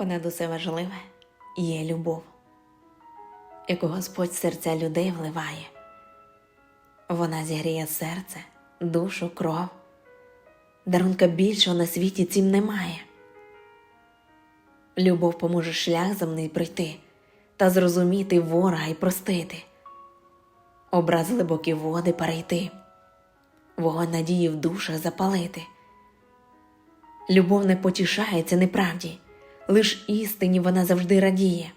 понад усе важливе є любов, яку Господь серця людей вливає. Вона зігріє серце, душу, кров. Дарунка більшого на світі цім немає. Любов поможе шлях земний пройти та зрозуміти ворога й простити, образ глибокі води перейти, вогонь надії в душах запалити. Любов не потішається неправді, лиш істині вона завжди радіє.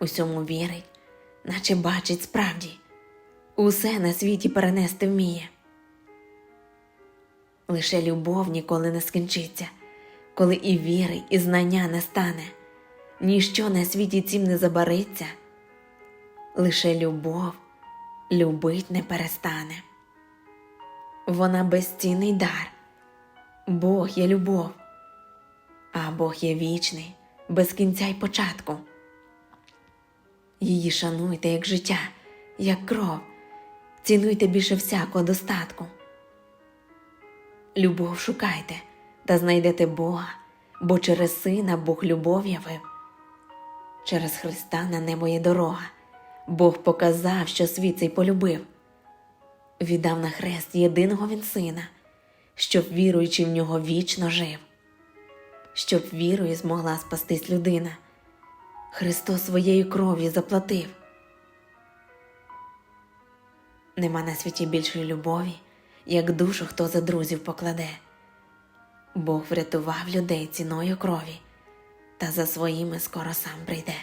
Усьому вірить, наче бачить справді, усе на світі перенести вміє. Лише любов ніколи не скінчиться, коли і віри, і знання не стане, ніщо на світі цім не забариться, лише любов любить не перестане. Вона безцінний дар, Бог є любов, а Бог є вічний, без кінця й початку. Її шануйте як життя, як кров, цінуйте більше всякого достатку. Любов шукайте та знайдете Бога, бо через Сина Бог любов явив. Через Христа на небо є дорога, Бог показав, що світ цей полюбив. Віддав на хрест єдиного він сина, щоб віруючи в нього вічно жив, щоб вірою змогла спастись людина. Христос своєю кров'ю заплатив. Нема на світі більшої любові, як душу хто за друзів покладе. Бог врятував людей ціною крові, та за своїми скоро сам прийде.